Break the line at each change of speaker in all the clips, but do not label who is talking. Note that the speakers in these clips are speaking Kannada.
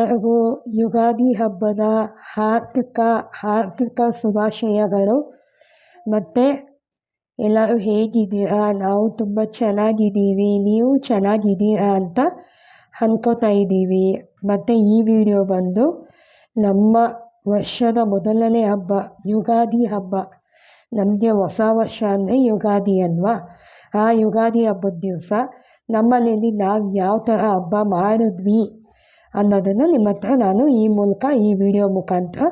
ಎಲ್ಲರಿಗೂ ಯುಗಾದಿ ಹಬ್ಬದ ಹಾರ್ದಿಕ ಹಾರ್ದಿಕ ಶುಭಾಶಯಗಳು. ಮತ್ತು ಎಲ್ಲರೂ ಹೇಗಿದ್ದೀರಾ? ನಾವು ತುಂಬ ಚೆನ್ನಾಗಿದ್ದೀವಿ. ನೀವು ಚೆನ್ನಾಗಿದ್ದೀರಾ ಅಂತ ಅಂದ್ಕೋತಾ ಇದ್ದೀವಿ. ಮತ್ತು ಈ ವಿಡಿಯೋ ಬಂದು ನಮ್ಮ ವರ್ಷದ ಮೊದಲನೇ ಹಬ್ಬ, ಯುಗಾದಿ ಹಬ್ಬ. ನಮಗೆ ಹೊಸ ವರ್ಷ ಅಂದರೆ ಯುಗಾದಿ ಅಲ್ವಾ? ಆ ಯುಗಾದಿ ಹಬ್ಬದ ದಿವಸ ನಮ್ಮನೇಲಿ ನಾವು ಯಾವ ಥರ ಹಬ್ಬ ಮಾಡಿದ್ವಿ? ಅನ್ನೋದನ್ನು ನಿಮ್ಮ ಹತ್ರ ನಾನು ಈ ಮೂಲಕ ಈ ವಿಡಿಯೋ ಮುಖಾಂತರ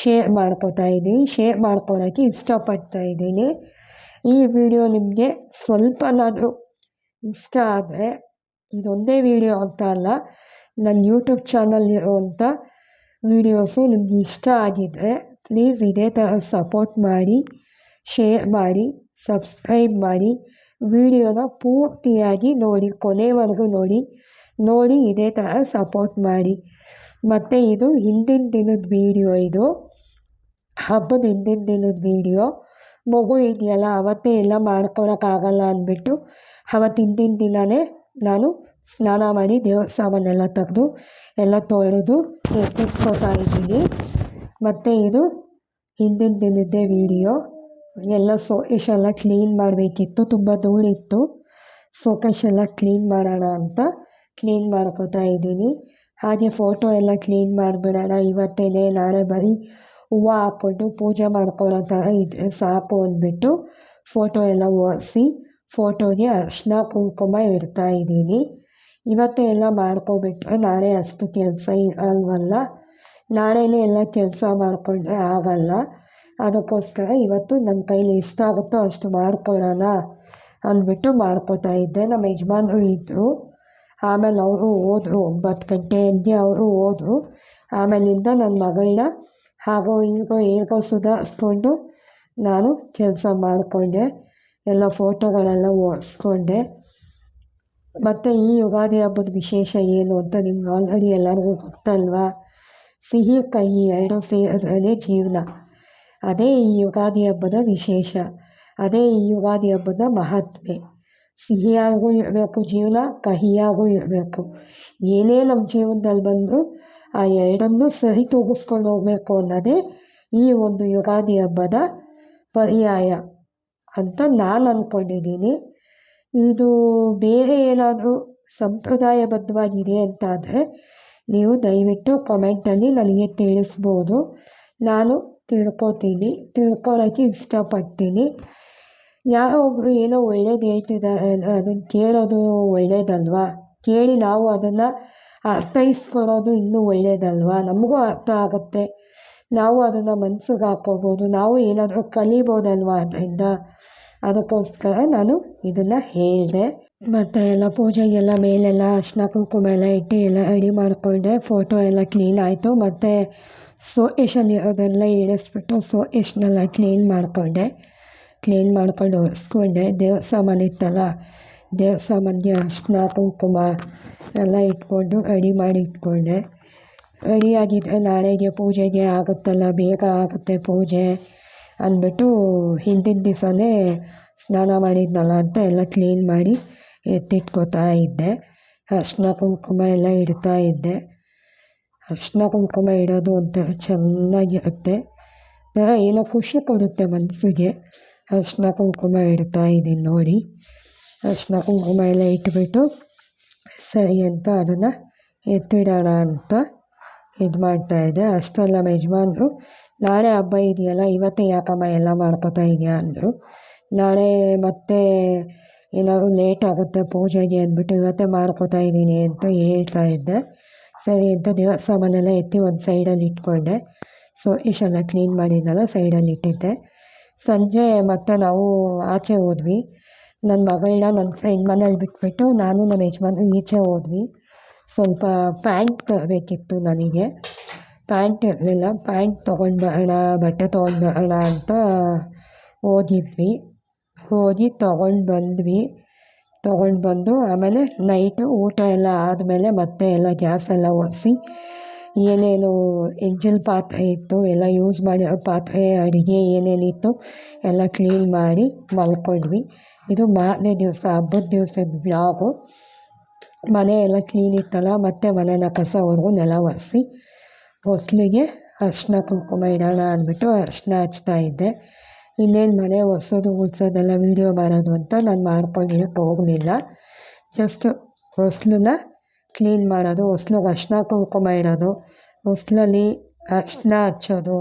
ಶೇರ್ ಮಾಡ್ಕೋತಾ ಇದ್ದೀನಿ. ಶೇರ್ ಮಾಡ್ಕೊಳ್ಳೋಕ್ಕೆ ಇಷ್ಟಪಡ್ತಾ ಇದ್ದೀನಿ. ಈ ವಿಡಿಯೋ ನಿಮಗೆ ಸ್ವಲ್ಪನಾದರೂ ಇಷ್ಟ ಆದರೆ ಇದೊಂದೇ ವಿಡಿಯೋ ಅಂತ ಅಲ್ಲ ನನ್ನ ಯೂಟ್ಯೂಬ್ ಚಾನಲ್ ಇರುವಂಥ ವೀಡಿಯೋಸು ನಿಮಗೆ ಇಷ್ಟ ಆಗಿದ್ದರೆ ಪ್ಲೀಸ್ ಇದೇ ಥರ ಸಪೋರ್ಟ್ ಮಾಡಿ ಶೇರ್ ಮಾಡಿ ಸಬ್ಸ್ಕ್ರೈಬ್ ಮಾಡಿ. ವಿಡಿಯೋನ ಪೂರ್ತಿಯಾಗಿ ನೋಡಿ, ಕೊನೆವರೆಗೂ ನೋಡಿ. ನೋಡಿ ಇದೇ ಥರ ಸಪೋರ್ಟ್ ಮಾಡಿ. ಮತ್ತು ಇದು ಹಿಂದಿನ ದಿನದ ವೀಡಿಯೋ ಇದು. ಹಬ್ಬದ ಹಿಂದಿನ ದಿನದ ವೀಡಿಯೋ ಮಗು ಇದೆಯಲ್ಲ, ಅವತ್ತೇ ಎಲ್ಲ ಮಾಡ್ಕೊಳಕ್ಕಾಗಲ್ಲ ಅಂದ್ಬಿಟ್ಟು ಅವತ್ತು ಹಿಂದಿನ ದಿನವೇ ನಾನು ಸ್ನಾನ ಮಾಡಿ ದೇವ್ರ ಸಾಮಾನೆಲ್ಲ ತೆಗೆದು ಎಲ್ಲ ತೊಳೆದು ಎತ್ತಿಟ್ಕೋತಾ ಇದ್ದೀನಿ. ಮತ್ತು ಇದು ಹಿಂದಿನ ದಿನದ್ದೇ ವೀಡಿಯೋ ಎಲ್ಲ ಸೋಕೇಶ್ ಎಲ್ಲ ಕ್ಲೀನ್ ಮಾಡಬೇಕಿತ್ತು, ತುಂಬ ಧೂಳಿತ್ತು. ಸೋಕೇಶ್ ಎಲ್ಲ ಕ್ಲೀನ್ ಮಾಡೋಣ ಅಂತ ಕ್ಲೀನ್ ಮಾಡ್ಕೋತಾ ಇದ್ದೀನಿ. ಹಾಗೆ ಫೋಟೋ ಎಲ್ಲ ಕ್ಲೀನ್ ಮಾಡಿಬಿಡೋಣ. ಇವತ್ತೇನೆ ನಾಳೆ ಬರೀ ಹೂವು ಹಾಕ್ಕೊಂಡು ಪೂಜೆ ಮಾಡ್ಕೊಳ್ಳೋ ಥರ ಇದ್ದರೆ ಸಾಕು ಅಂದ್ಬಿಟ್ಟು ಫೋಟೋ ಎಲ್ಲ ಒರೆಸಿ ಫೋಟೋಗೆ ಅರಿಶಿನ, ಕುಂಕುಮ ಇಡ್ತಾ ಇದ್ದೀನಿ. ಇವತ್ತೇ ಎಲ್ಲ ಮಾಡ್ಕೊಬಿಟ್ರೆ ನಾಳೆ ಅಷ್ಟು ಕೆಲಸ ಇರಲ್ವಲ್ಲ ನಾಳೆನೇ ಎಲ್ಲ ಕೆಲಸ ಮಾಡಿಕೊಂಡ್ರೆ ಆಗಲ್ಲ. ಅದಕ್ಕೋಸ್ಕರ ಇವತ್ತು ನನ್ನ ಕೈಲಿ ಎಷ್ಟಾಗುತ್ತೋ ಅಷ್ಟು ಮಾಡ್ಕೊಳ್ಳೋಣ ಅಂದ್ಬಿಟ್ಟು ಮಾಡ್ಕೋತಾ ಇದ್ದೆ. ನಮ್ಮ ಯಜಮಾನ್ರು ಇದ್ದರು ಆಮೇಲೆ ಅವರು ಹೋದ್ರು ಒಂಬತ್ತು ಗಂಟೆ ಹಂಗೆ ಅವರು ಹೋದ್ರು. ಆಮೇಲಿಂದ ನನ್ನ ಮಗಳನ್ನ ಹಾಗೋ ಹೀಗೋ ಹೇಗೋ ಸುಧಾರಿಸ್ಕೊಂಡು ನಾನು ಕೆಲಸ ಮಾಡಿಕೊಂಡೆ. ಎಲ್ಲ ಫೋಟೋಗಳೆಲ್ಲ ಒರೆಸ್ಕೊಂಡೆ ಮತ್ತು ಈ ಯುಗಾದಿ ಹಬ್ಬದ ವಿಶೇಷ ಏನು ಅಂತ ನಿಮ್ಗೆ ಆಲ್ರೆಡಿ ಎಲ್ಲರಿಗೂ ಗೊತ್ತಲ್ವಾ? ಸಿಹಿ, ಕಹಿ ಎರಡೂ ಸೇರಿದ್ರೇ ಜೀವನ. ಅದೇ ಈ ಯುಗಾದಿ ಹಬ್ಬದ ವಿಶೇಷ. ಅದೇ ಈ ಯುಗಾದಿ ಹಬ್ಬದ ಮಹತ್ವ. ಸಿಹಿಯಾಗೂ ಇರಬೇಕು, ಜೀವನ ಕಹಿಯಾಗೂ ಇರಬೇಕು. ಏನೇ ನಮ್ಮ ಜೀವನದಲ್ಲಿ ಬಂದರೂ ಆ ಎರಡನ್ನೂ ಸರಿ ತೂಗಿಸ್ಕೊಂಡು ಹೋಗಬೇಕು ಅನ್ನೋದೇ ಈ ಒಂದು ಯುಗಾದಿ ಹಬ್ಬದ ಪರ್ಯಾಯ ಅಂತ ನಾನು ಅಂದ್ಕೊಂಡಿದ್ದೀನಿ ಇದು ಬೇರೆ ಏನಾದರೂ ಸಂಪ್ರದಾಯಬದ್ಧವಾಗಿದೆ ಅಂತಾದರೆ ನೀವು ದಯವಿಟ್ಟು ಕಮೆಂಟಲ್ಲಿ ನನಗೆ ತಿಳಿಸ್ಬೋದು. ನಾನು ತಿಳ್ಕೊತೀನಿ ತಿಳ್ಕೊಳ್ಳೋಕ್ಕೆ ಇಷ್ಟಪಡ್ತೀನಿ. ಯಾರೋ ಒಬ್ಬರು ಏನೋ ಒಳ್ಳೇದು ಹೇಳ್ತಿದ್ದಾರೆ ಅದನ್ನು ಕೇಳೋದು ಒಳ್ಳೇದಲ್ವಾ? ಕೇಳಿ ನಾವು ಅದನ್ನು ಅರ್ಥೈಸ್ಕೊಳ್ಳೋದು ಇನ್ನೂ ಒಳ್ಳೇದಲ್ವಾ? ನಮಗೂ ಅರ್ಥ ಆಗುತ್ತೆ. ನಾವು ಅದನ್ನು ಮನ್ಸಿಗೆ ಹಾಕ್ಕೋಬೋದು ನಾವು ಏನಾದರೂ ಕಲಿಬೋದಲ್ವಾ ಅದರಿಂದ? ಅದಕ್ಕೋಸ್ಕರ ನಾನು ಇದನ್ನು ಹೇಳಿದೆ. ಮತ್ತು ಎಲ್ಲ ಪೂಜೆಗೆಲ್ಲ ಮೇಲೆಲ್ಲ ಅರ್ಶಿನ ಕುಂಕುಮ ಎಲ್ಲ ಇಟ್ಟು ಎಲ್ಲ ರೆಡಿ ಮಾಡಿಕೊಂಡೆ. ಫೋಟೋ ಎಲ್ಲ ಕ್ಲೀನ್ ಆಯಿತು. ಮತ್ತು ಇರೋದೆಲ್ಲ ಇಳಿಸ್ಬಿಟ್ಟು ಸೋಕೇಶ್ನೆಲ್ಲ ಕ್ಲೀನ್ ಮಾಡಿಕೊಂಡೆ. ಕ್ಲೀನ್ ಮಾಡ್ಕೊಂಡು ಒರೆಸ್ಕೊಂಡೆ. ದೇವ್ರ ಸಾಮಾನು ಇತ್ತಲ್ಲ ದೇವ್ರ ಸಾಮಾನ್ಯ ಅರ್ಶಿನ, ಕುಂಕುಮ ಎಲ್ಲ ಇಟ್ಕೊಂಡು ರೆಡಿ ಮಾಡಿ ಇಟ್ಕೊಂಡೆ. ರೆಡಿಯಾಗಿದ್ದರೆ ನಾಳೆಗೆ ಪೂಜೆಗೆ ಆಗುತ್ತಲ್ಲ, ಬೇಗ ಆಗುತ್ತೆ ಪೂಜೆ ಅಂದ್ಬಿಟ್ಟು ಹಿಂದಿನ ದಿವಸನೇ ಸ್ನಾನ ಮಾಡಿದ್ನಲ್ಲ ಅಂತ ಎಲ್ಲ ಕ್ಲೀನ್ ಮಾಡಿ ಎತ್ತಿಟ್ಕೋತಾ ಇದ್ದೆ. ಅರ್ಶಿನ, ಕುಂಕುಮ ಎಲ್ಲ ಇಡ್ತಾ ಇದ್ದೆ. ಅರ್ಶಿನ, ಕುಂಕುಮ ಇಡೋದು ಒಂಥರ ಚೆನ್ನಾಗಿರುತ್ತೆ. ಏನೋ ಖುಷಿ ಕೊಡುತ್ತೆ ಮನಸ್ಸಿಗೆ. ಅರ್ಶಿನ ಕುಂಕುಮ ಇಡ್ತಾ ಇದ್ದೀನಿ ನೋಡಿ. ಅರ್ಶಿನ ಕುಂಕುಮ ಎಲ್ಲ ಇಟ್ಬಿಟ್ಟು ಸರಿ ಅಂತ ಅದನ್ನು ಎತ್ತಿಡೋಣ ಅಂತ ಇದು ಮಾಡ್ತಾಯಿದ್ದೆ ಅಷ್ಟೆಲ್ಲ ನಮ್ಮ ಯಜಮಾನ್ರು, ನಾಳೆ ಹಬ್ಬ ಇದೆಯಲ್ಲ, ಇವತ್ತೇ ಯಾಕಮ್ಮ ಎಲ್ಲ ಮಾಡ್ಕೋತಾ ಇದೆಯಾ ಅಂದರು. ನಾಳೆ ಮತ್ತೆ ಏನಾದರೂ ಲೇಟ್ ಆಗುತ್ತೆ ಪೂಜೆಗೆ ಅಂದ್ಬಿಟ್ಟು ಇವತ್ತೇ ಮಾಡ್ಕೋತಾ ಇದ್ದೀನಿ ಅಂತ ಹೇಳ್ತಾ ಇದ್ದೆ. ಸರಿ ಅಂತ ದೇವ ಸಾಮಾನೆಲ್ಲ ಎತ್ತಿ ಒಂದು ಸೈಡಲ್ಲಿ ಇಟ್ಕೊಂಡೆ. ಸೊ ಇಷ್ಟೆಲ್ಲ ಕ್ಲೀನ್ ಮಾಡಿದ್ನಲ್ಲ ಸೈಡಲ್ಲಿ ಇಟ್ಟಿದ್ದೆ. ಸಂಜೆ ಮತ್ತೆ ನಾವು ಆಚೆ ಹೋದ್ವಿ. ನನ್ನ ಮಗಳನ್ನ ನನ್ನ ಫ್ರೆಂಡ್ ಮನೇಲಿ ಬಿಟ್ಬಿಟ್ಟು ನಾನು ನಮ್ಮ ಯಜಮಾನ ಈಚೆ ಹೋದ್ವಿ. ಸ್ವಲ್ಪ ಪ್ಯಾಂಟ್ ತರಬೇಕಿತ್ತು ನನಗೆ. ಪ್ಯಾಂಟ್ ಇರಲಿಲ್ಲ. ಪ್ಯಾಂಟ್ ತೊಗೊಂಡು ಬರೋಣ, ಬಟ್ಟೆ ತೊಗೊಂಡು ಬರೋಣ ಅಂತ ಹೋಗಿದ್ವಿ. ಹೋಗಿ ತೊಗೊಂಡು ಬಂದ್ವಿ. ತೊಗೊಂಡು ಬಂದು ಆಮೇಲೆ ನೈಟು ಊಟ ಎಲ್ಲ ಆದಮೇಲೆ ಮತ್ತೆ ಎಲ್ಲ ಗ್ಯಾಸ್ ಎಲ್ಲ ಒರೆಸಿ ಏನೇನು ಎಂಜಿಲ್ ಪಾತ್ರೆ ಇತ್ತು, ಎಲ್ಲ ಯೂಸ್ ಮಾಡಿರೋ ಪಾತ್ರೆ ಅಡುಗೆ ಏನೇನಿತ್ತು ಎಲ್ಲ ಕ್ಲೀನ್ ಮಾಡಿ ಮಲ್ಕೊಂಡ್ವಿ. ಇದು ಮಾರನೇ ದಿವಸ, ಹಬ್ಬದ ದಿವ್ಸದ ವ್ಲಾಗು ಮನೆ ಎಲ್ಲ ಕ್ಲೀನ್ ಇತ್ತಲ್ಲ, ಮತ್ತೆ ಮನೇನ ಕಸ ನೆಲ ಒರೆಸಿ, ಹೊಸ್ಲಿಗೆ ಅರ್ಶಿನ ಕುಂಕುಮ ಇಡೋಣ ಅಂದ್ಬಿಟ್ಟು ಅರ್ಶಿನ ಹಚ್ತಾ ಇದ್ದೆ. ಇನ್ನೇನು ಮನೆ ಒರೆಸೋದು ಉಳಿಸೋದೆಲ್ಲ ವೀಡಿಯೋ ಮಾಡೋದು ಅಂತ ನಾನು ಮಾಡ್ಕೊಂಡಿರೋಕ್ಕೆ ಹೋಗಲಿಲ್ಲ. ಜಸ್ಟ್ ಹೊಸ್ಲನ್ನ ಕ್ಲೀನ್ ಮಾಡೋದು ಹೊಸ್ಲಿಗೆ ಅರಿಶಿನ ಕುಂಕುಮ ಇಡೋದು ಹೊಸ್ಲಲ್ಲಿ ಅರಿಶ್ಣ ಹಚ್ಚೋದು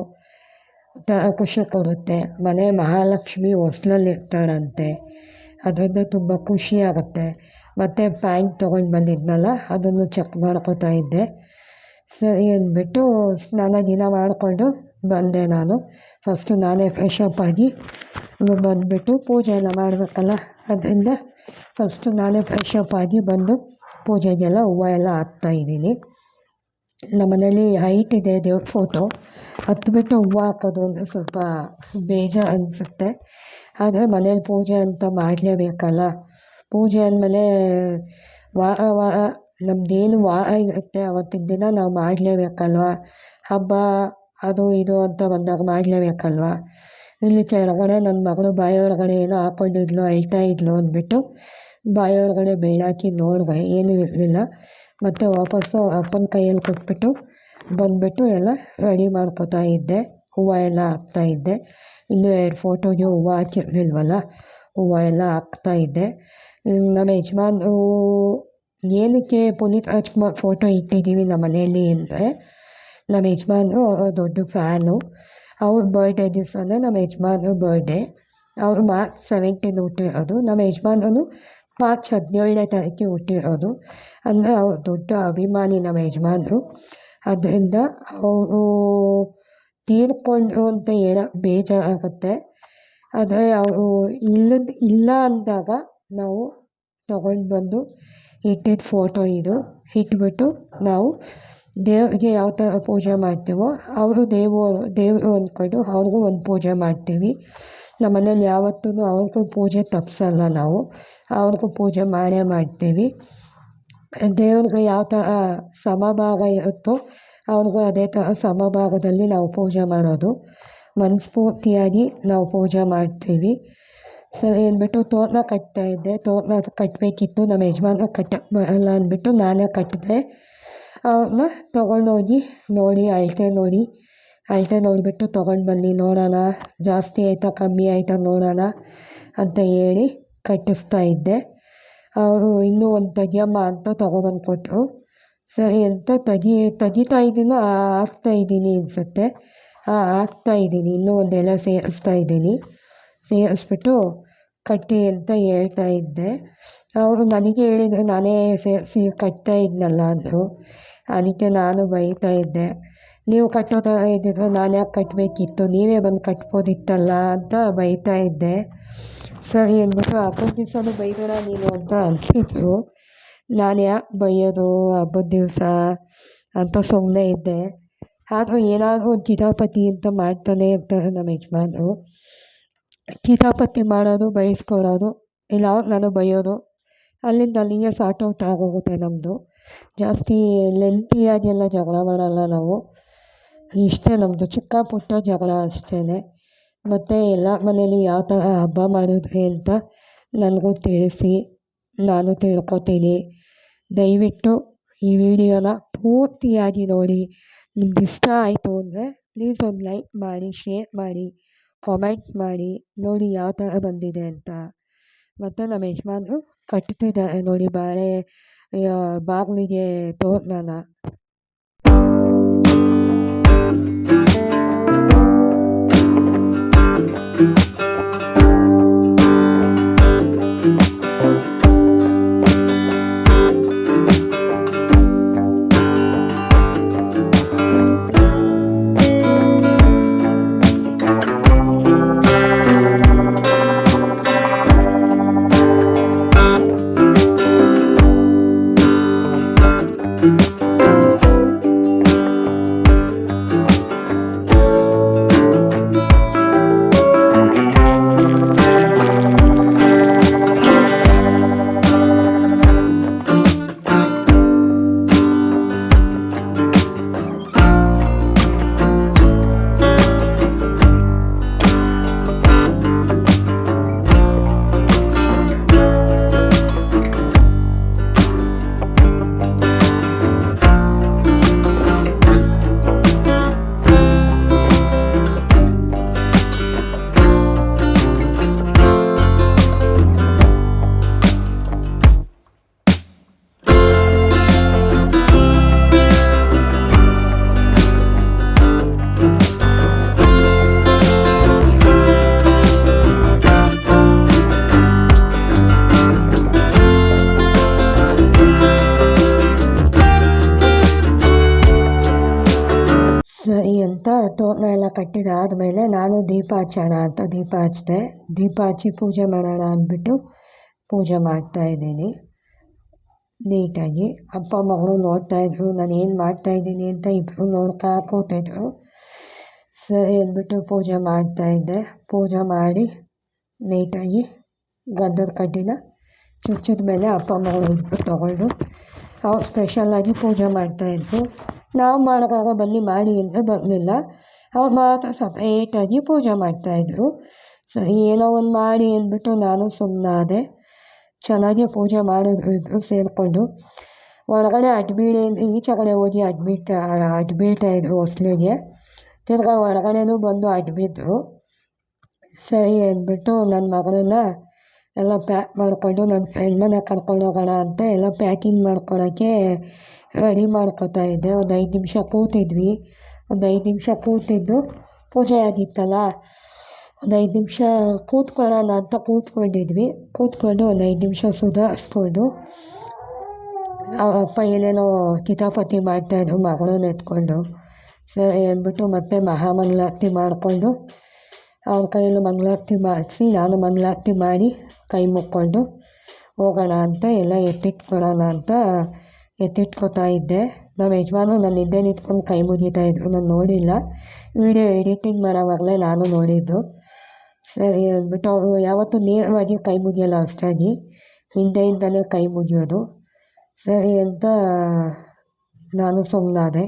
ಖುಷಿ ಕೊಡುತ್ತೆ. ಮನೆ ಮಹಾಲಕ್ಷ್ಮಿ ಹೊಸ್ಲಲ್ಲಿ ಇರ್ತಾಳಂತೆ ಅದರಿಂದ ತುಂಬ ಖುಷಿ ಆಗುತ್ತೆ. ಮತ್ತು ಪ್ಯಾಂಟ್ ತೊಗೊಂಡು ಬಂದಿದ್ನಲ್ಲ, ಅದನ್ನು ಚೆಕ್ ಮಾಡ್ಕೋತಾ ಇದ್ದೆ. ಸರಿ ಅಂದ್ಬಿಟ್ಟು ಸ್ನಾನ ದಿನ ಮಾಡಿಕೊಂಡು ಬಂದೆ ನಾನು. ಫಸ್ಟು ನಾನೇ ಫ್ರೆಶ್ ಅಪ್ ಆಗಿ ಬಂದುಬಿಟ್ಟು ಪೂಜೆ ಎಲ್ಲ ಮಾಡಬೇಕಲ್ಲ, ಅದರಿಂದ ಫಸ್ಟು ನಾನೇ ಫ್ರೆಶ್ ಅಪ್ ಆಗಿ ಬಂದು ಪೂಜೆಗೆಲ್ಲ ಹೂವು ಎಲ್ಲ ಹಾಕ್ತಾಯಿದ್ದೀನಿ ನಮ್ಮ ಮನೇಲಿ ಹೈಟ್ ಇದೆ, ದೇವ್ರ ಫೋಟೋ ಹತ್ಬಿಟ್ಟು ಹೂವು ಹಾಕೋದು ಅಂದರೆ ಸ್ವಲ್ಪ ಬೇಜಾರು ಅನಿಸುತ್ತೆ. ಆದರೆ ಮನೇಲಿ ಪೂಜೆ ಅಂತ ಮಾಡಲೇಬೇಕಲ್ಲ. ಪೂಜೆ ಅಂದಮೇಲೆ ವಾರ ವಾರ ನಮ್ಮದೇನು ವಾರ ಇರುತ್ತೆ, ಅವತ್ತಿನ ದಿನ ನಾವು ಮಾಡಲೇಬೇಕಲ್ವ? ಹಬ್ಬ, ಅದು ಇದು ಅಂತ ಬಂದಾಗ ಮಾಡಲೇಬೇಕಲ್ವ? ಇಲ್ಲಿ ಕೆಳಗಡೆ ನನ್ನ ಮಗಳು ಬಾಯಿ ಒಳಗಡೆ ಏನೋ ಹಾಕ್ಕೊಂಡಿದ್ಲು ಅಳ್ತಾ ಇದ್ಲು ಅಂದ್ಬಿಟ್ಟು ಬಾಯೊಳಗಡೆ ಬೆಳ್ಳಾಕಿ ನೋಡಿದೆ, ಏನೂ ಇರಲಿಲ್ಲ. ಮತ್ತು ವಾಪಸ್ಸು ಅಪ್ಪನ ಕೈಯಲ್ಲಿ ಕೊಟ್ಬಿಟ್ಟು ಬಂದುಬಿಟ್ಟು ಎಲ್ಲ ರೆಡಿ ಮಾಡ್ಕೋತಾ ಇದ್ದೆ. ಹೂವು ಎಲ್ಲ ಹಾಕ್ತಾಯಿದ್ದೆ ಇನ್ನೂ ಎರಡು ಫೋಟೋಗೆ ಹೂವು ಹಾಕಿರ್ಲಿಲ್ವಲ್ಲ? ಹೂವು ಎಲ್ಲ ಹಾಕ್ತಾಯಿದ್ದೆ ನಮ್ಮ ಯಜಮಾನ್ರು ಏನಕ್ಕೆ ಪುನೀತ್ ರಾಜ್ಕುಮಾರ್ ಫೋಟೋ ಇಟ್ಟಿದ್ದೀವಿ ನಮ್ಮ ಮನೆಯಲ್ಲಿ ಅಂದರೆ, ನಮ್ಮ ಯಜಮಾನ್ರು ದೊಡ್ಡ ಫ್ಯಾನು. ಅವ್ರ ಬರ್ಡೇ ದಿವಸನೇ ನಮ್ಮ ಯಜಮಾನ್ರು ಬರ್ಡೇ ಅವರು ಮಾರ್ಚ್ ಸೆವೆಂಟೀನ್ ಹುಟ್ಟಿರೋದು. ನಮ್ಮ ಯಜಮಾನ್ರು ಮಾರ್ಚ್ ಹದಿನೇಳನೇ ತಾರೀಕಿಗೆ ಹುಟ್ಟಿರೋದು. ಅಂದರೆ ಅವ್ರು ದೊಡ್ಡ ಅಭಿಮಾನಿ ನಮ್ಮ ಯಜಮಾನರು. ಅದರಿಂದ ಅವರು ತೀರ್ಕೊಂಡ್ರು ಅಂತ ಹೇಳೋಕ್ಕೆ ಬೇಜಾರಾಗುತ್ತೆ. ಆದರೆ ಅವರು ಇಲ್ಲದ ಇಲ್ಲ ಅಂದಾಗ ನಾವು ತಗೊಂಡು ಬಂದು ಇಟ್ಟಿದ್ದ ಫೋಟೋ ಇದು. ಇಟ್ಬಿಟ್ಟು ನಾವು ದೇವರಿಗೆ ಯಾವ ಥರ ಪೂಜೆ ಮಾಡ್ತೀವೋ ಅವರು ದೇವರು ದೇವರು ಅಂದ್ಕೊಂಡು ಅವ್ರಿಗೂ ಒಂದು ಪೂಜೆ ಮಾಡ್ತೀವಿ. ನಮ್ಮ ಮನೇಲಿ ಯಾವತ್ತೂ ಅವ್ರಿಗೂ ಪೂಜೆ ತಪ್ಪಿಸಲ್ಲ ನಾವು. ಅವ್ರಿಗೂ ಪೂಜೆ ಮಾಡೇ ಮಾಡ್ತೀವಿ. ದೇವ್ರಿಗೆ ಯಾವ ಥರ ಸಮಭಾಗ ಇರುತ್ತೋ ಅವ್ರಿಗೂ ಅದೇ ಥರ ಸಮಭಾಗದಲ್ಲಿ ನಾವು ಪೂಜೆ ಮಾಡೋದು. ಮನಸ್ಫೂರ್ತಿಯಾಗಿ ನಾವು ಪೂಜೆ ಮಾಡ್ತೀವಿ. ಸರಿ ಅಂದ್ಬಿಟ್ಟು ಕಟ್ತಾ ಕಟ್ತಾಯಿದ್ದೆ ತೋರಣ ಕಟ್ಟಬೇಕಿತ್ತು ನಮ್ಮ ಯಜಮಾನ ಕಟ್ಟಕ್ಕೆ ಬರಲ್ಲ ಅಂದ್ಬಿಟ್ಟು ನಾನೇ ಕಟ್ಟಿದೆ. ಅವ್ರನ್ನ ತೊಗೊಂಡೋಗಿ ನೋಡಿ, ಅಳತೆ ನೋಡಿ. ಅಳತೆ ನೋಡಿಬಿಟ್ಟು ತೊಗೊಂಡು ಬನ್ನಿ, ನೋಡೋಣ. ಜಾಸ್ತಿ ಆಯಿತಾ, ಕಮ್ಮಿ ಆಯಿತಾ ನೋಡೋಣ ಅಂತ ಹೇಳಿ ಕಟ್ಟಿಸ್ತಾ ಇದ್ದೆ. ಅವರು ಇನ್ನೂ ಒಂದು ತೆಗಿಯಮ್ಮ ಅಂತ ತೊಗೊಬಂದು ಕೊಟ್ಟರು ಸರಿ ಅಂತ ತೆಗಿ, ತೆಗಿತಾ ಇದ್ದೀನೋ ಹಾಕ್ತಾಯಿದ್ದೀನಿ ಅನಿಸುತ್ತೆ. ಹಾಂ ಹಾಕ್ತಾಯಿದ್ದೀನಿ ಇನ್ನೂ ಒಂದು ಎಲೆ ಸೇರಿಸ್ತಾ ಇದ್ದೀನಿ. ಸೇರಿಸ್ಬಿಟ್ಟು ಕಟ್ಟಿ ಅಂತ ಹೇಳ್ತಾ ಇದ್ದೆ. ಅವರು ನನಗೆ ಹೇಳಿದರೆ ನಾನೇ ಸೇರಿಸಿ ಕಟ್ತಾ ಇದ್ನಲ್ಲ ಅಂದರು. ಅದಕ್ಕೆ ನಾನು ಬೈತಾ ಇದ್ದೆ. ನೀವು ಕಟ್ಟೋದು ಇದ್ದಿದ್ರೆ ನಾನು ಯಾಕೆ ಕಟ್ಟಬೇಕಿತ್ತು ನೀವೇ ಬಂದು ಕಟ್ಬೋದಿತ್ತಲ್ಲ ಅಂತ ಬೈತಾ ಇದ್ದೆ. ಸರಿ ಅಂದ್ಬಿಟ್ಟು ಹಬ್ಬದ ದಿವಸನೂ ಬೈಬೇಡ ನೀನು ಅಂತ ಅಂತಿದ್ರು ನಾನು ಯಾಕೆ ಬೈಯೋದು ಹಬ್ಬದ ದಿವಸ ಅಂತ ಸುಮ್ಮನೆ ಇದ್ದೆ. ಆದರೂ ಏನಾದರೂ ಒಂದು ಕಿತಾಪತಿ ಅಂತ ಮಾಡ್ತಾನೆ ಇರ್ತಾರೆ ನಮ್ಮ ಯಜಮಾನರು. ಚಿತಾಪತಿ ಮಾಡೋದು ಬಯಸ್ಕೊಳ್ಳೋದು ಇಲ್ಲ ನಾನು ಬೈಯೋದು, ಅಲ್ಲಿಂದ ಅಲ್ಲಿಗೆ ಸಾರ್ಟ್ ಔಟ್ ಆಗೋಗುತ್ತೆ ನಮ್ಮದು ಜಾಸ್ತಿ ಲೆಂತಿಯಾಗೆಲ್ಲ ಜಗಳ ಮಾಡಲ್ಲ ನಾವು. ಇಷ್ಟೇ ನಮ್ಮದು ಚಿಕ್ಕ ಪುಟ್ಟ ಜಗಳ ಅಷ್ಟೇ ಮತ್ತು ಎಲ್ಲ ಮನೇಲಿ ಯಾವ ಥರ ಹಬ್ಬ ಮಾಡಿದ್ರಿ ಅಂತ ನನಗೂ ತಿಳಿಸಿ, ನಾನು ತಿಳ್ಕೊತೀನಿ. ದಯವಿಟ್ಟು ಈ ವಿಡಿಯೋನ ಪೂರ್ತಿಯಾಗಿ ನೋಡಿ. ನಿಮ್ಗೆ ಇಷ್ಟ ಆಯಿತು ಅಂದರೆ ಪ್ಲೀಸ್ ಒಂದು ಲೈಕ್ ಮಾಡಿ ಶೇರ್ ಮಾಡಿ ಕಾಮೆಂಟ್ ಮಾಡಿ, ನೋಡಿ ಯಾವ ಥರ ಬಂದಿದೆ ಅಂತ. ಮತ್ತು ನಮ್ಮ ಯಜಮಾನ್ರು ಕಟ್ತಿದ್ದಾರೆ ನೋಡಿ, ಬಾಳೆ ಬಾಗಿಲಿಗೆ ತೋರಣನ ತೋರಣ ಮೇಲೆ ನಾನು ದೀಪ ಹಚ್ಚೋಣ ಅಂತ ದೀಪ ಹಚ್ಚಿದೆ ದೀಪ ಹಚ್ಚಿ ಪೂಜೆ ಮಾಡೋಣ ಅಂದ್ಬಿಟ್ಟು ಪೂಜೆ ಮಾಡ್ತಾಯಿದ್ದೀನಿ ನೀಟಾಗಿ. ಅಪ್ಪ ಮಗಳು ನೋಡ್ತಾಯಿದ್ರು ನಾನು ಏನು ಮಾಡ್ತಾಯಿದ್ದೀನಿ ಅಂತ ಇಬ್ಬರು ನೋಡ್ತಾ ಕೂತಿದ್ರು ಸರಿ ಅಂದ್ಬಿಟ್ಟು ಪೂಜೆ ಮಾಡ್ತಾಯಿದ್ದೆ ಪೂಜೆ ಮಾಡಿ ನೀಟಾಗಿ ಗಂಧದ ಕಡ್ಡಿನ ಚುಚ್ಚಿದ ಮೇಲೆ ಅಪ್ಪ ಮಗಳು ಇಬ್ಬರು ತೊಗೊಂಡು ಅವ್ರು ಸ್ಪೆಷಲ್ಲಾಗಿ ಪೂಜೆ ಮಾಡ್ತಾಯಿದ್ರು ನಾವು ಮಾಡೋಕ್ಕಾಗ ಬನ್ನಿ ಮಾಡಿ ಅಂದರೆ ಬರಲಿಲ್ಲ. ಅವ್ರು ಮಾತ್ರ ಸಪ್ರೇಟಾಗಿ ಪೂಜೆ ಮಾಡ್ತಾಯಿದ್ರು ಸರಿ, ಏನೋ ಒಂದು ಮಾಡಿ ಅಂದ್ಬಿಟ್ಟು ನಾನು ಸುಮ್ಮನಾದೆ ಚೆನ್ನಾಗಿ ಪೂಜೆ ಮಾಡಿದ್ರು ಇಬ್ಬರು ಸೇರಿಕೊಂಡು. ಒಳಗಡೆ ಅಡ್ಬೀಳಿ, ಈಚೆ ಕಡೆ ಹೋಗಿ ಅಡ್ಮಿಟ್ ಅಡ್ಬೀಳ್ತಾಯಿದ್ರು ಹೊಸ್ಲಿಗೆ. ತಿರ್ಗಾ ಒಳಗಡೆನೂ ಬಂದು ಅಡ್ಮಿದ್ರು ಸರಿ ಅಂದ್ಬಿಟ್ಟು ನನ್ನ ಮಗಳನ್ನ ಎಲ್ಲ ಪ್ಯಾಕ್ ಮಾಡಿಕೊಂಡು ನನ್ನ ಫ್ರೆಂಡ್ ಮನೆ ಕರ್ಕೊಂಡು ಹೋಗೋಣ ಅಂತ ಎಲ್ಲ ಪ್ಯಾಕಿಂಗ್ ಮಾಡ್ಕೊಳ್ಳೋಕ್ಕೆ ರೆಡಿ ಮಾಡ್ಕೊತಾ ಇದ್ದೆ. ಒಂದು ಐದು ನಿಮಿಷ ಕೂತಿದ್ವಿ. ಒಂದು ಐದು ನಿಮಿಷ ಕೂತಿದ್ದು ಪೂಜೆ ಆಗಿತ್ತಲ್ಲ? ಒಂದು ಐದು ನಿಮಿಷ ಕೂತ್ಕೊಳ್ಳೋಣ ಅಂತ ಕೂತ್ಕೊಂಡಿದ್ವಿ. ಕೂತ್ಕೊಂಡು ಒಂದು ಐದು ನಿಮಿಷ ಸುಧಾರಿಸ್ಕೊಂಡು ಅಪ್ಪ ಏನೇನೋ ಕಿತಾಪತಿ ಮಾಡ್ತಾಯಿದ್ರು ಮಗಳನ್ನ ಎತ್ಕೊಂಡು, ಸರಿ ಅಂದ್ಬಿಟ್ಟು ಮತ್ತೆ ಮಹಾಮಂಗಳಾರತಿ ಮಾಡಿಕೊಂಡು, ಅವ್ರ ಕೈಯಲ್ಲಿ ಮಂಗಳಾರತಿ ಮಾಡಿಸಿ, ನಾನು ಮಂಗಳಾರತಿ ಮಾಡಿ ಕೈ ಮುಕ್ಕೊಂಡು ಹೋಗೋಣ ಅಂತ ಎಲ್ಲ ಎತ್ತಿಟ್ಕೊಳ್ಳೋಣ ಅಂತ ಎತ್ತಿಟ್ಕೊತಾ ಇದ್ದೆ. ನಮ್ಮ ಯಜಮಾನು ನನ್ನ ಹಿಂದೆ ನಿಂತ್ಕೊಂಡು ಕೈ ಮುಗಿತಾ ಇದ್ರು, ನಾನು ನೋಡಿಲ್ಲ. ವೀಡಿಯೋ ಎಡಿಟಿಂಗ್ ಮಾಡೋವಾಗಲೇ ನಾನು ನೋಡಿದ್ದು. ಸರಿ ಅಂದ್ಬಿಟ್ಟು ಅವರು ಯಾವತ್ತೂ ನೇರವಾಗಿ ಕೈ ಮುಗಿಯೋಲ್ಲ ಅಷ್ಟಾಗಿ. ಹಿಂದೆಯಿಂದಲೇ ಕೈ ಮುಗಿಯೋದು. ಸರಿ ಅಂತ ನಾನು ಸುಮ್ಮನಾದೆ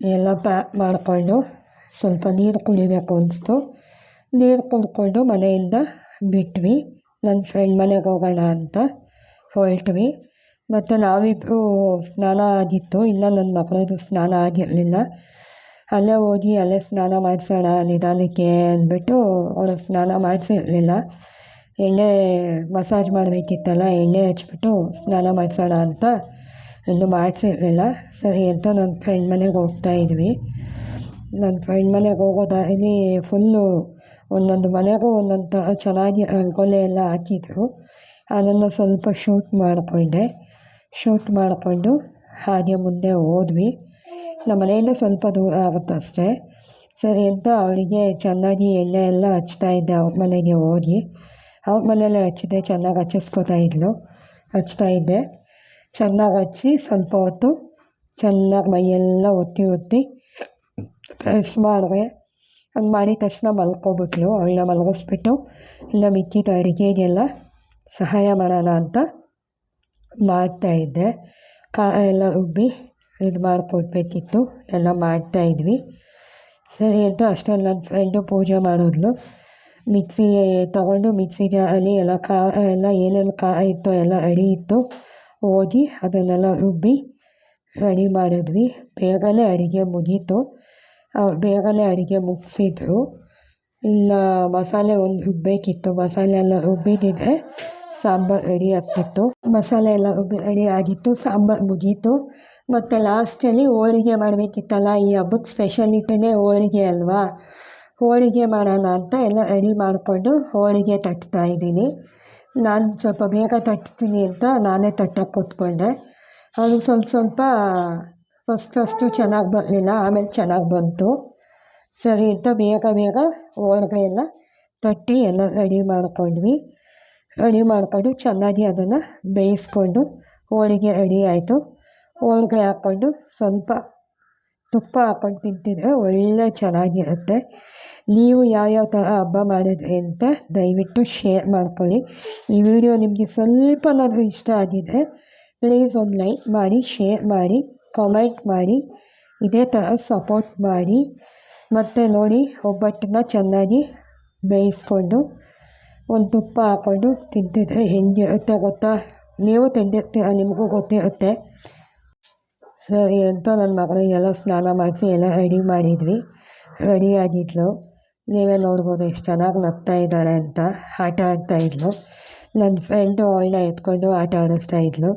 ಎಲ್ಲ ಪ್ಯಾಕ್ ಮಾಡಿಕೊಂಡು ಸ್ವಲ್ಪ ನೀರು ಕುಡಿಬೇಕು ಅನಿಸ್ತು. ನೀರು ಕುಡ್ಕೊಂಡು ಮನೆಯಿಂದ ಬಿಟ್ವಿ. ನನ್ನ ಫ್ರೆಂಡ್ ಮನೆಗೆ ಹೋಗೋಣ ಅಂತ ಹೊರಟ್ವಿ. ಮತ್ತು ನಾವಿಬ್ಬರು ಸ್ನಾನ ಆಗಿತ್ತು. ಇಲ್ಲ ನನ್ನ ಮಕ್ಕಳದು ಸ್ನಾನ ಆಗಿರಲಿಲ್ಲ ಅಲ್ಲೇ ಹೋಗಿ ಅಲ್ಲೇ ಸ್ನಾನ ಮಾಡಿಸೋಣ ನಿಧಾನಕ್ಕೆ ಅಂದ್ಬಿಟ್ಟು ಅವಳು ಸ್ನಾನ ಮಾಡಿಸಿರಲಿಲ್ಲ ಎಣ್ಣೆ ಮಸಾಜ್ ಮಾಡಬೇಕಿತ್ತಲ್ಲ, ಎಣ್ಣೆ ಹಚ್ಬಿಟ್ಟು ಸ್ನಾನ ಮಾಡಿಸೋಣ ಅಂತ ಇನ್ನೂ ಮಾಡಿಸಿರಲಿಲ್ಲ ಸರಿ ಅಂತ ನನ್ನ ಫ್ರೆಂಡ್ ಮನೆಗೆ ಹೋಗ್ತಾ ಇದ್ವಿ. ನನ್ನ ಫ್ರೆಂಡ್ ಮನೆಗೆ ಹೋಗೋ ದಾರಿಲಿ ಫುಲ್ಲು ಒಂದೊಂದು ಮನೆಗೂ ಒಂದೊಂದು ಥರ ಚೆನ್ನಾಗಿ ರಂಗೋಲಿ ಎಲ್ಲ ಹಾಕಿದ್ರು. ಅದನ್ನು ಸ್ವಲ್ಪ ಶೂಟ್ ಮಾಡಿಕೊಂಡೆ. ಶೂಟ್ ಮಾಡಿಕೊಂಡು ಹಾಗೆ ಮುಂದೆ ಹೋದ್ವಿ. ನಮ್ಮ ಮನೆಯಿಂದ ಸ್ವಲ್ಪ ದೂರ ಆಗುತ್ತೆ ಅಷ್ಟೇ. ಸರಿ ಅಂತ ಅವಳಿಗೆ ಚೆನ್ನಾಗಿ ಎಣ್ಣೆ ಎಲ್ಲ ಹಚ್ತಾ ಇದ್ದೆ. ಅವ್ರ ಮನೆಗೆ ಹೋಗಿ ಅವ್ರ ಮನೆಯಲ್ಲೇ ಹಚ್ಚಿದೆ ಚೆನ್ನಾಗಿ ಹಚ್ಚಿಸ್ಕೊತಾ ಇದ್ಲು. ಹಚ್ತಾಯಿದ್ದೆ ಚೆನ್ನಾಗಿ ಹಚ್ಚಿ ಸ್ವಲ್ಪ ಹೊತ್ತು ಚೆನ್ನಾಗಿ ಮೈಯೆಲ್ಲ ಒತ್ತಿ ಒತ್ತಿ ಫ್ರೆಶ್ ಮಾಡಿದೆ. ಹಂಗೆ ಮಾಡಿದ ತಕ್ಷಣ ಮಲ್ಕೊಬಿಟ್ಲು. ಅವಳನ್ನ ಮಲಗಿಸ್ಬಿಟ್ಟು ಇನ್ನು ಮಿಕ್ಕಿದ ಅಡುಗೆಗೆಲ್ಲ ಸಹಾಯ ಮಾಡೋಣ ಅಂತ ಮಾಡ್ತಾಯಿದ್ದೆ ಕಾ, ಎಲ್ಲ ರುಬ್ಬಿ ಇದು ಮಾಡಿಕೊಡ್ಬೇಕಿತ್ತು. ಎಲ್ಲ ಮಾಡ್ತಾಯಿದ್ವಿ ಸರಿ ಅಂತ ಅಷ್ಟರಲ್ಲಿ ನನ್ನ ಫ್ರೆಂಡು ಪೂಜೆ ಮಾಡಿದ್ಲು. ಮಿಕ್ಸಿ ತಗೊಂಡು ಮಿಕ್ಸಿ ಜಾರಲ್ಲಿ ಎಲ್ಲ ಕಾ, ಎಲ್ಲ ಏನೇನು ಖಾರ ಇತ್ತು ಎಲ್ಲ ರೆಡಿ ಇತ್ತು. ಹೋಗಿ ಅದನ್ನೆಲ್ಲ ರುಬ್ಬಿ ರೆಡಿ ಮಾಡಿದ್ವಿ. ಬೇಗನೆ ಅಡುಗೆ ಮುಗೀತು. ಬೇಗನೆ ಅಡುಗೆ ಮುಗಿಸಿದ್ರು. ಇನ್ನು ಮಸಾಲೆ ಒಂದು ರುಬ್ಬಬೇಕಿತ್ತು ಮಸಾಲೆ ಎಲ್ಲ ರುಬ್ಬಿದ್ದಿದ್ರೆ ಸಾಂಬಾರು ರೆಡಿ ಆಗ್ತಿತ್ತು. ಮಸಾಲೆ ಎಲ್ಲ ರೆಡಿ ಆಗಿತ್ತು, ಸಾಂಬಾರು ಮುಗೀತು. ಮತ್ತು ಲಾಸ್ಟಲ್ಲಿ ಹೋಳಿಗೆ ಮಾಡಬೇಕಿತ್ತಲ್ಲ, ಈ ಹಬ್ಬದ ಸ್ಪೆಷಾಲಿಟಿನೇ ಹೋಳಿಗೆ ಅಲ್ವಾ? ಹೋಳಿಗೆ ಮಾಡೋಣ ಅಂತ ಎಲ್ಲ ರೆಡಿ ಮಾಡಿಕೊಂಡು ಹೋಳಿಗೆ ತಟ್ತಾಯಿದ್ದೀನಿ ನಾನು ಸ್ವಲ್ಪ ಬೇಗ ತಟ್ತೀನಿ ಅಂತ ನಾನೇ ತಟ್ಟಕ್ಕೆ ಕೂತ್ಕೊಂಡೆ. ಅದು ಸ್ವಲ್ಪ ಸ್ವಲ್ಪ ಫಸ್ಟ್ ಫಸ್ಟು ಚೆನ್ನಾಗಿ ಬರಲಿಲ್ಲ, ಆಮೇಲೆ ಚೆನ್ನಾಗಿ ಬಂತು. ಸರಿ ಅಂತ ಬೇಗ ಬೇಗ ಹೋಳಿಗೆ ಎಲ್ಲ ತಟ್ಟಿ ಎಲ್ಲ ರೆಡಿ ಮಾಡ್ಕೊಂಡ್ವಿ. ರೆಡಿ ಮಾಡಿಕೊಂಡು ಚೆನ್ನಾಗಿ ಅದನ್ನು ಬೇಯಿಸ್ಕೊಂಡು ಹೋಳಿಗೆ ರೆಡಿ ಆಯಿತು. ಹೋಳಿಗೆ ಹಾಕ್ಕೊಂಡು ಸ್ವಲ್ಪ ತುಪ್ಪ ಹಾಕ್ಕೊಂಡು ತಿಂತಿದ್ರೆ ಒಳ್ಳೆ ಚೆನ್ನಾಗಿರುತ್ತೆ. ನೀವು ಯಾವ್ಯಾವ ಥರ ಹಬ್ಬ ಮಾಡಿದ್ರಿ ಅಂತ ದಯವಿಟ್ಟು ಶೇರ್ ಮಾಡ್ಕೊಳ್ಳಿ. ಈ ವಿಡಿಯೋ ನಿಮಗೆ ಸ್ವಲ್ಪನಾದರೂ ಇಷ್ಟ ಆಗಿದ್ರೆ ಪ್ಲೀಸ್ ಒಂದು ಲೈಕ್ ಮಾಡಿ, ಶೇರ್ ಮಾಡಿ, ಕಮೆಂಟ್ ಮಾಡಿ, ಇದೇ ಥರ ಸಪೋರ್ಟ್ ಮಾಡಿ. ಮತ್ತು ನೋಡಿ ಒಬ್ಬಟ್ಟನ್ನ ಚೆನ್ನಾಗಿ ಬೇಯಿಸ್ಕೊಂಡು ಒಂದು ತುಪ್ಪ ಹಾಕ್ಕೊಂಡು ತಿಂತಿದ್ರೆ ಹೆಂಗಿರುತ್ತೆ ಗೊತ್ತಾ? ನೀವು ತಿಂದಿರ್ತೀರ, ನಿಮಗೂ ಗೊತ್ತಿರುತ್ತೆ. ಸರಿ ಅಂತ ನನ್ನ ಮಗಳಿಗೆಲ್ಲ ಸ್ನಾನ ಮಾಡಿಸಿ ಎಲ್ಲ ರೆಡಿ ಮಾಡಿದ್ವಿ. ರೆಡಿ ಆಗಿದ್ಲು. ನೀವೇ ನೋಡ್ಬೋದು ಎಷ್ಟು ಚೆನ್ನಾಗಿ ನಗ್ತಾ ಇದ್ದಾಳೆ ಅಂತ. ಆಟ ಆಡ್ತಾಯಿದ್ಲು ನನ್ನ ಫ್ರೆಂಡು ಅವಳನ್ನ ಎತ್ಕೊಂಡು ಆಟ ಆಡಿಸ್ತಾ ಇದ್ಲು.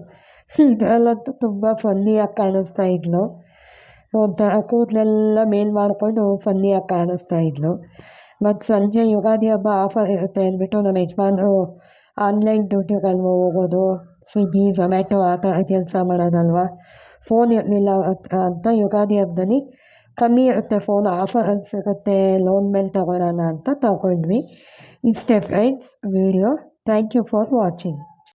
ತುಂಬ ಫನ್ನಿಯಾಗಿ ಕಾಣಿಸ್ತಾ ಇದ್ಲು. ಒಂಥರ ಕೂದಲೆಲ್ಲ ಮೇಲ್ ಮಾಡಿಕೊಂಡು ಫನ್ನಿಯಾಗಿ ಕಾಣಿಸ್ತಾ ಇದ್ಲು. ಮತ್ತು ಸಂಜೆ ಯುಗಾದಿ ಹಬ್ಬ ಆಫರ್ ಇರುತ್ತೆ ಅಂದ್ಬಿಟ್ಟು ನಮ್ಮ ಯಜಮಾನ್ರು ಆನ್ಲೈನ್ ಡ್ಯೂಟಿಗಲ್ವ ಹೋಗೋದು ಸ್ವಿಗ್ಗಿ ಝೊಮ್ಯಾಟೊ ಆ ಥರ ಕೆಲಸ ಮಾಡೋದಲ್ವ? ಫೋನ್ ಇರಲಿಲ್ಲ ಅಂತ ಯುಗಾದಿ ಹಬ್ಬದಲ್ಲಿ ಕಮ್ಮಿ ಇರುತ್ತೆ ಫೋನ್ ಆಫರ್ ಸಿಗುತ್ತೆ ಲೋನ್ ಮೇಲೆ ತಗೊಳ್ಳೋಣ ಅಂತ ತಗೊಂಡ್ವಿ. ಇಷ್ಟೇ friends video thank you for watching